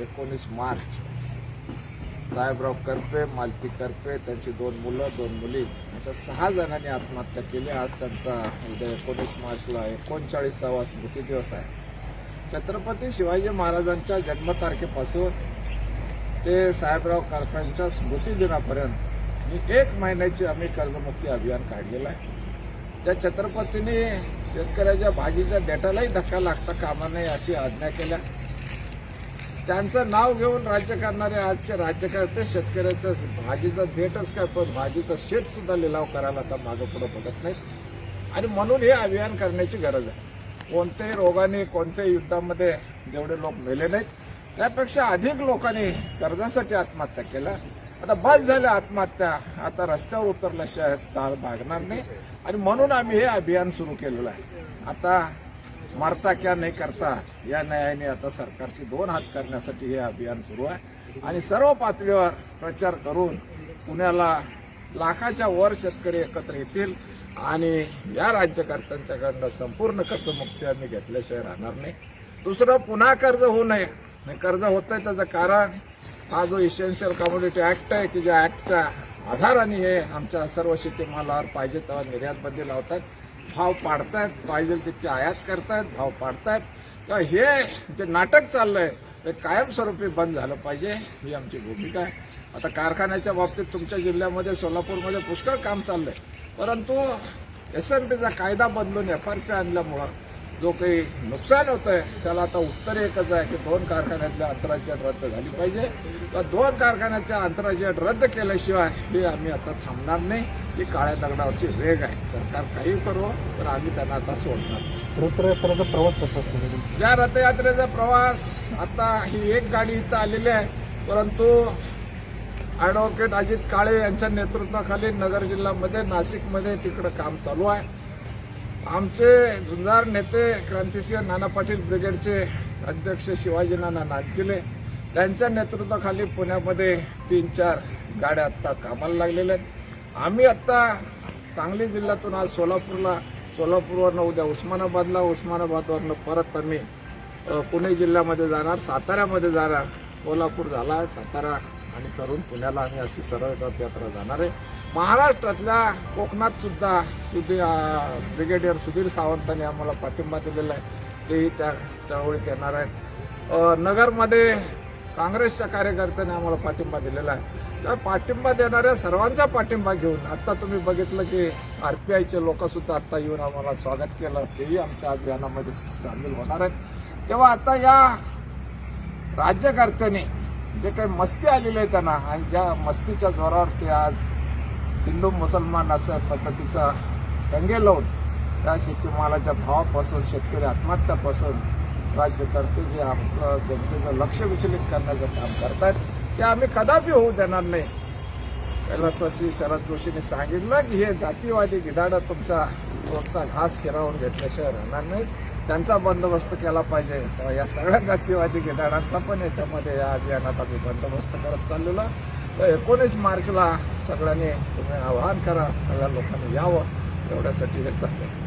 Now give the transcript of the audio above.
एकोणीस मार्च. साहेबराव करपे मालती करपे त्यांची दोन मुलं दोन मुली. अशा सहा जणांनी आत्महत्या केली. आज त्यांचा उद्या एकोणीस मार्चला एकोणचाळीसावा स्मृती दिवस आहे. छत्रपती शिवाजी महाराजांच्या जन्मतारखेपासून ते साहेबराव करपेंच्या स्मृती दिनापर्यंत मी एक महिन्याची आम्ही कर्जमुक्ती अभियान काढलेलं आहे. त्या छत्रपतींनी शेतकऱ्याच्या भाजीच्या देटालाही धक्का लागता कामा नये अशी आज्ञा केल्या. त्यांचं नाव घेऊन राज्य करणारे आजचे राज्यकर्ते शेतकऱ्याचं भाजीचं देठच काय पण भाजीचं शेतसुद्धा लिलाव करायला आता मागं पुढं बघत नाहीत. आणि म्हणून हे अभियान करण्याची गरज आहे. कोणत्याही रोगाने कोणत्याही युद्धामध्ये जेवढे लोक मेले नाहीत त्यापेक्षा अधिक लोकांनी कर्जासाठी आत्महत्या केल्या. आता बस झाल्या आत्महत्या. आता रस्त्यावर उतरल्याशिवाय चाल भागणार नाही. आणि म्हणून आम्ही हे अभियान सुरू केलेलं आहे. आता मरता क्या नाही करता या न्यायाने आता सरकारशी दोन हात करण्यासाठी हे अभियान सुरू आहे. आणि सर्व पातळीवर प्रचार करून पुण्याला लाखाच्या वर शेतकरी एकत्र येतील आणि या राज्यकर्त्यांच्याकडनं संपूर्ण कर्जमुक्ती आम्ही घेतल्याशिवाय राहणार नाही. दुसरं पुन्हा कर्ज होऊ नये. आणि कर्ज होत आहे त्याचं कारण हा जो इसेन्शियल कम्युनिटी ऍक्ट आहे की ज्या ऍक्टच्या आधाराने हे आमच्या सर्व शेतीमालावर पाहिजे तेव्हा निर्यात बंदी लावतात. भाव पाडतायत पाहिजे तितके आयात करतायत भाव पाडतायत. तर हे जे नाटक चाललं आहे ते कायमस्वरूपी बंद झालं पाहिजे ही आमची भूमिका आहे. आता कारखान्याच्या बाबतीत तुमच्या जिल्ह्यामध्ये सोलापूरमध्ये पुष्कळ काम चाललं आहे परंतु एस एम पीचा कायदा बदलून एफ आर पी आणल्यामुळं जो काही नुकसान होतं आहे त्याला आता उत्तर एकच आहे की दोन कारखान्यातल्या अंतराची अट रद्द झाली पाहिजे. तर दोन कारखान्याच्या अंतराची अट रद्द केल्याशिवाय हे आम्ही आता थांबणार नाही. ही काळ्या दगडावरची रेग आहे. सरकार काही करू तर आम्ही त्यांना आता सोडणार. रथयात्रेचा प्रवास कसा असतो? या रथयात्रेचा प्रवास आता ही एक गाडी इथं आलेली आहे. परंतु ॲडव्होकेट अजित काळे यांच्या नेतृत्वाखाली नगर जिल्ह्यामध्ये नाशिकमध्ये तिकडं काम चालू आहे. आमचे झुंजार नेते क्रांतिसिंह नाना पाटील ब्रिगेडचे अध्यक्ष शिवाजी नाना नानकिले त्यांच्या नेतृत्वाखाली पुण्यामध्ये तीन चार गाड्या आत्ता कामाला लागलेल्या आहेत. आम्ही आत्ता सांगली जिल्ह्यातून आज सोलापूरला सोलापूरवरनं उद्या उस्मानाबादला उस्मानाबादवरनं परत आम्ही पुणे जिल्ह्यामध्ये जाणार साताऱ्यामध्ये जाणार. कोल्हापूर झाला सातारा आणि करून पुण्याला आम्ही अशी सरळ रथयात्रा जाणार आहे. महाराष्ट्रातल्या कोकणातसुद्धा सुधी सुधीर ब्रिगेडियर सुधीर सावंतांनी आम्हाला पाठिंबा दिलेला आहे. तेही त्या चळवळीत येणार आहेत. नगरमध्ये काँग्रेसच्या कार्यकर्त्यांनी आम्हाला पाठिंबा दिलेला आहे. त्या पाठिंबा देणाऱ्या सर्वांचा पाठिंबा घेऊन आत्ता तुम्ही बघितलं की आर पी आयचे लोकसुद्धा आत्ता येऊन आम्हाला स्वागत केलं. तेही आमच्या अभियानामध्ये सामील होणार आहेत. तेव्हा आता या राज्यकर्त्यांनी जे काही मस्ती आलेली आहे त्यांना आणि ज्या मस्तीच्या जोरावर ते आज हिंदू मुसलमान अशा पद्धतीचा दंगे लावून त्या शेतीमालाच्या भावापासून शेतकरी आत्महत्यापासून राज्यकर्ते जे आपलं जनतेचं लक्ष विचलित करण्याचं काम करतात ते आम्ही कदापि होऊ देणार नाही. कैलासवासी शरद जोशींनी सांगितलं की हे जातीवादी गिधाडं तुमचा रोजचा घास हिरावून घेतल्याशिवाय राहणार नाहीत. त्यांचा बंदोबस्त केला पाहिजे. तेव्हा या सगळ्या जातीवादी गिधाडांचा पण याच्यामध्ये या अभियानात आम्ही बंदोबस्त करत चाललेला तर एकोणीस मार्चला सगळ्यांनी तुम्ही आवाहन करा सगळ्या लोकांनी यावं. एवढ्यासाठी हे चाललं